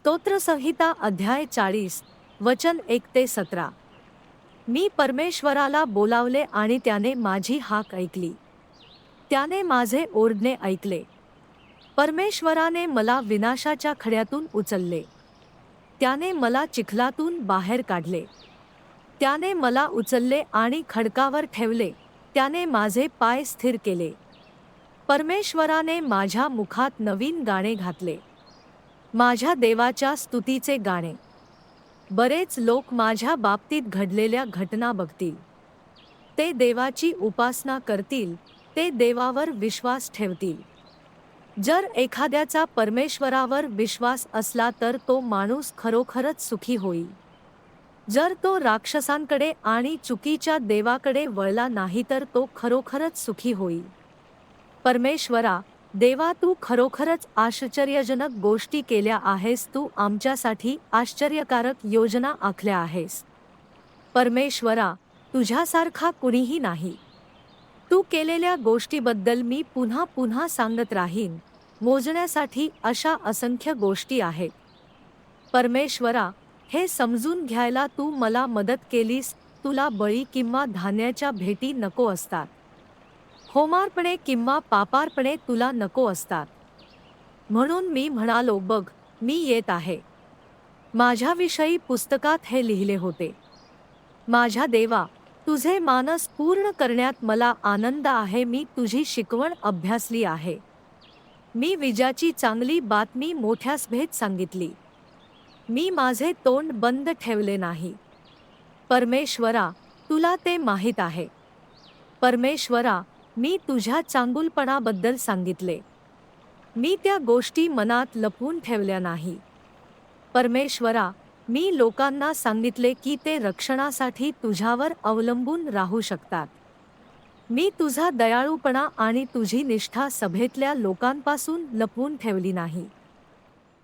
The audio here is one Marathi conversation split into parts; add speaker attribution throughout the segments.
Speaker 1: स्तोत्रसंहिता अध्याय चाळीस वचन एक ते सतरा. मी परमेश्वराला बोलावले आणि त्याने माझी हाक ऐकली. त्याने माझे ओरडणे ऐकले. परमेश्वराने मला विनाशाच्या खड्यातून उचलले. त्याने मला चिखलातून बाहेर काढले. त्याने मला उचलले आणि खडकावर ठेवले. त्याने माझे पाय स्थिर केले. परमेश्वराने माझ्या मुखात नवीन गाणे घातले. माझ्या देवाच्या स्तुतीचे गाणे. बरेच लोक माझ्या बाबतीत घडलेल्या घटना बघतील. ते देवाची उपासना करतील ते देवावर विश्वास ठेवतील. जर एखाद्याचा परमेश्वरावर विश्वास असला तर तो माणूस खरोखरच सुखी होईल. जर तो राक्षसांकडे आणि चुकीच्या देवाकडे वळला नाही तर तो खरोखरच सुखी होईल. परमेश्वरा देवा तू खरोखरच आश्चर्यजनक गोष्टी केल्या आहेस. तू आमच्यासाठी आश्चर्यकारक योजना आखल्या आहेस. परमेश्वरा तुझ्यासारखा कुणीही नाही. तू केलेल्या गोष्टीबद्दल मी पुन्हा पुन्हा सांगत राहीन. मोजण्यासाठी अशा असंख्य गोष्टी आहेत. परमेश्वरा हे समजून घ्यायला तू मला मदत केलीस. तुला बळी किंवा धान्याच्या भेटी नको असतात. होमार्पणे किंवा पापारपणे तुला नको असतात. म्हणून मी म्हणालो बघ मी येत आहे. माझ्याविषयी पुस्तकात हे लिहिले होते. माझ्या देवा तुझे मानस पूर्ण करण्यात मला आनंद आहे मी तुझी शिकवण अभ्यासली आहे. मी विजाची चांगली बातमी मोठ्यास भेद सांगितली. मी माझे तोंड बंद ठेवले नाही. परमेश्वरा तुला ते माहीत आहे. परमेश्वरा मी तुझ्या चांगुलपणाबद्दल सांगितले. मी त्या गोष्टी मनात लपवून ठेवल्या नाही. परमेश्वरा मी लोकांना सांगितले की ते रक्षणासाठी तुझ्यावर अवलंबून राहू शकतात. मी तुझा दयाळूपणा आणि तुझी निष्ठा सभेतल्या लोकांपासून लपवून ठेवली नाही.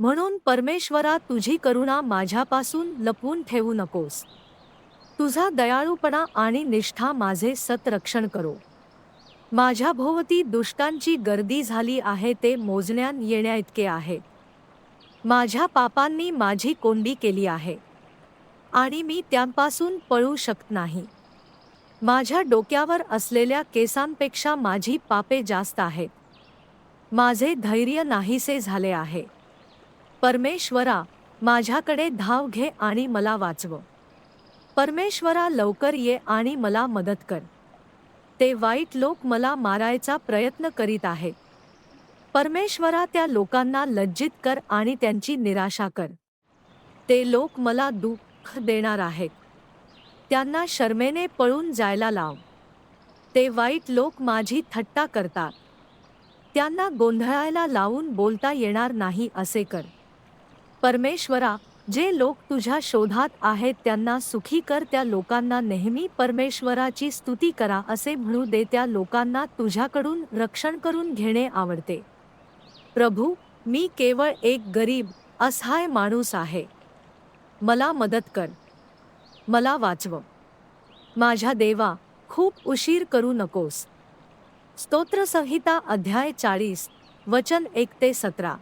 Speaker 1: म्हणून परमेश्वरा तुझी करुणा माझ्यापासून लपवून ठेवू नकोस. तुझा दयाळूपणा आणि निष्ठा माझे सतरक्षण करो. माझ्या भोवती दुष्टांची गर्दी झाली आहे ते मोजण्यात येण्याइतके आहे. माझ्या पापांनी माझी कोंडी केली आहे. आणि मी त्यांपासून पळू शकत नाही. माझ्या डोक्यावर असलेल्या केसांपेक्षा माझी पापे जास्त आहेत. माझे धैर्य नाहीसे झाले आहे. परमेश्वरा माझ्याकडे धाव घे आणि मला वाचव. परमेश्वरा लवकर ये आणि मला मदत कर. ते वाईट लोक मला मारायचा प्रयत्न करीत आहेत परमेश्वरा त्या लोकांना लज्जित कर आणि त्यांची निराशा कर. ते लोक मला दुःख देणार आहेत. त्यांना शर्मेने पळून जायला लाव. ते वाईट लोक माझी थट्टा करतात. त्यांना गोंधळायला लावून बोलता येणार नाही असे कर. परमेश्वरा जे लोक तुझ्या शोधात आहेत त्यांना सुखी कर त्या लोकांना नेहमी परमेश्वराची स्तुती करा असे म्हणू दे त्या लोकांना तुझ्याकडून रक्षण करून घेणे आवडते. प्रभू मी केवळ एक गरीब असहाय माणूस आहे. मला मदत कर. मला वाचव. माझ्या देवा खूप उशीर करू नकोस. स्तोत्रसंहिता अध्याय चाळीस वचन एक ते सतरा.